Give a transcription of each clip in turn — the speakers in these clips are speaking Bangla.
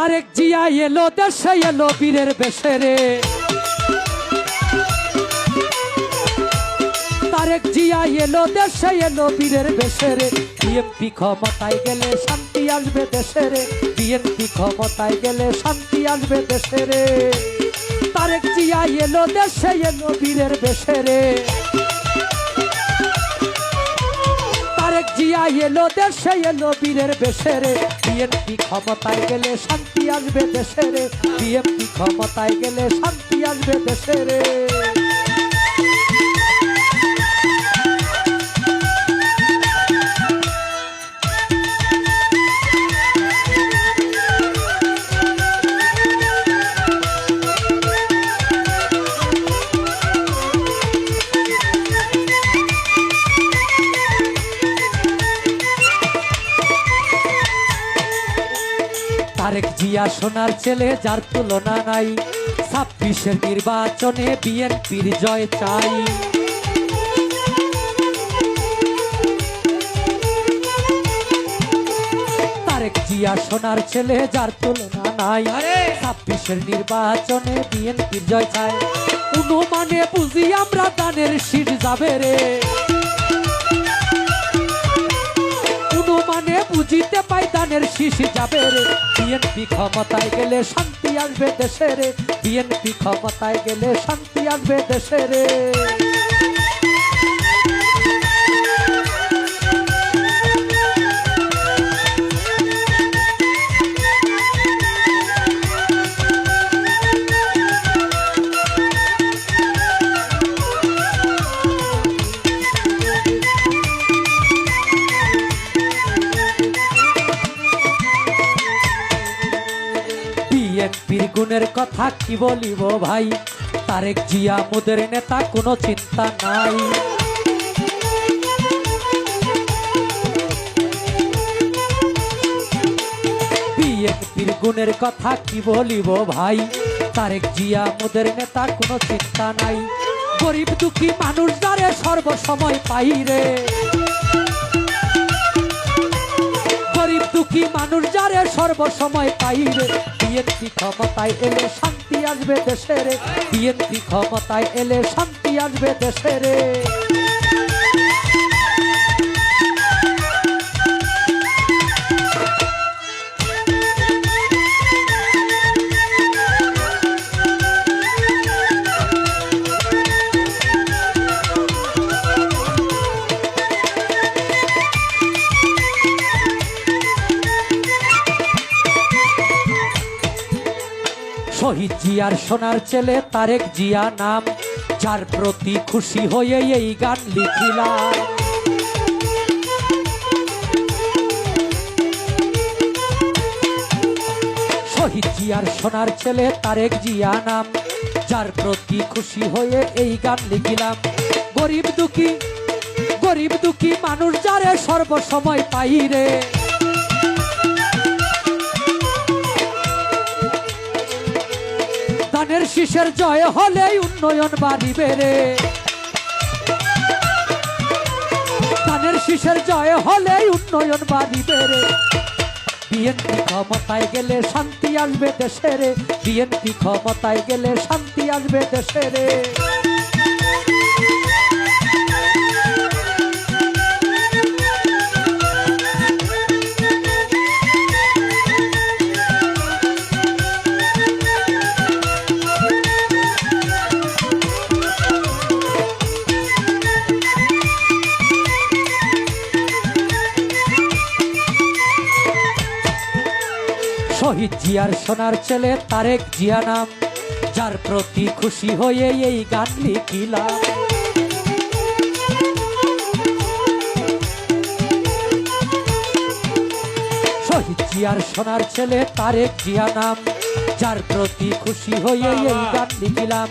তারেক জিয়া এলো, দেশে এলো, বীরের বেশে রে। তারেক জিয়া এলো, দেশে এলো, বীরের বেশে রে। বিএনপি ক্ষমতায় গেলে শান্তি আসবে দেশে রে। বিএনপি ক্ষমতায় গেলে শান্তি আসবে দেশে রে। তারেক জিয়া এলো, দেশে এলো, বীরের বেশে রে। তারেক জিয়া এলো, দেশে এলো, বীরের বেশে রে। বিএনপি ক্ষমতায় গেলে শান্তি আসবে দেশে রে। বিএনপি ক্ষমতায় গেলে শান্তি আসবে দেশে রে। তারেক জিয়া সোনার ছেলে যার তুলনা নাই। ছাব্বিশের নির্বাচনে বিএনপির জয় চাই। তারেক জিয়া সোনার ছেলে যার তুলনা নাই। ছাব্বিশের নির্বাচনে বিএনপির জয় চাই। অনুমানে বুঝি আমরা দানের শীত যাবে রে। পাই শিশি যাবে রে। বিএনপি ক্ষমতায় গেলে শান্তি আসবে দেশে রে। বিএনপি ক্ষমতায় গেলে শান্তি আসবে দেশে রে। বিএনপির গুণের কথা কি বলিব ভাই? তারেক জিয়া মোদের নেতা, কোনো চিন্তা নাই। গুণের কথা কি বলিব ভাই? তারেক জিয়া মোদের নেতা, কোনো চিন্তা নাই। গরিব দুঃখী মানুষ যারে সর্বসময় পাই রে। গরিব দুঃখী মানুষ যারে সর্বসময় পাই রে। বিএনপি ক্ষমতায় এলে শান্তি আসবে দেশে রে। বিএনপি ক্ষমতায় এলে শান্তি আসবে দেশে রে। শহীদ জিয়ার সোনার ছেলে, তারেক জিয়া নাম। যার প্রতি খুশি হয়ে এই গান লিখিলাম। শহীদ জিয়ার সোনার ছেলে, তারেক জিয়া নাম। যার প্রতি খুশি হয়ে এই গান লিখিলাম। গরিব দুঃখী গরিব দুঃখী মানুষ যারে সর্বসময় পাই রে ধানের শীষের জয় হলেই উন্নয়ন বাড়িবে রে ধানের শীষের জয় হলেই উন্নয়ন বাড়িবে রে বিএনপি ক্ষমতায় গেলে শান্তি আসবে দেশে রে বিএনপি ক্ষমতায় গেলে শান্তি আসবে দেশে রে শহীদ জিয়ার সোনার ছেলে তারেক জিয়া নাম, যার প্রতি খুশি হয়ে এই গান লিখিলাম। শহীদ জিয়ার সোনার ছেলে তারেক জিয়া নাম, যার প্রতি খুশি হয়ে এই গান লিখিলাম।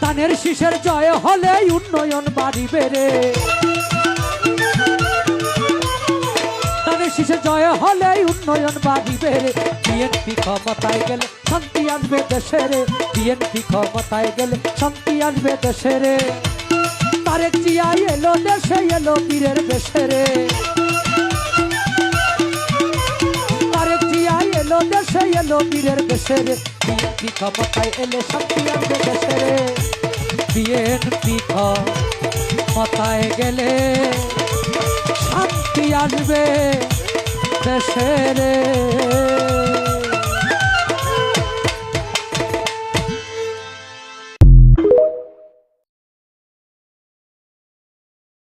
তানের শীষের জয় হলে উন্নয়ন বাড়িবে রে। ধানের শীষে জয় হলে উন্নয়ন বাড়িবে রে। বিএনপি ক্ষমতায় গেলে শান্তি আসবে দেশে রে। বিএনপি ক্ষমতায় গেলে শান্তি আসবে দেশে রে। তারেক জিয়া এলো, দেশে এলো বীরের বেশে রে। তারেক জিয়া এলো, দেশে এলো বীরের দেশে রে। বিএনপি ক্ষমতায় এলে শান্তি আসবে দেশে রে। বিএনপি ক্ষমতায় গেলে শান্তি আসবে দেশে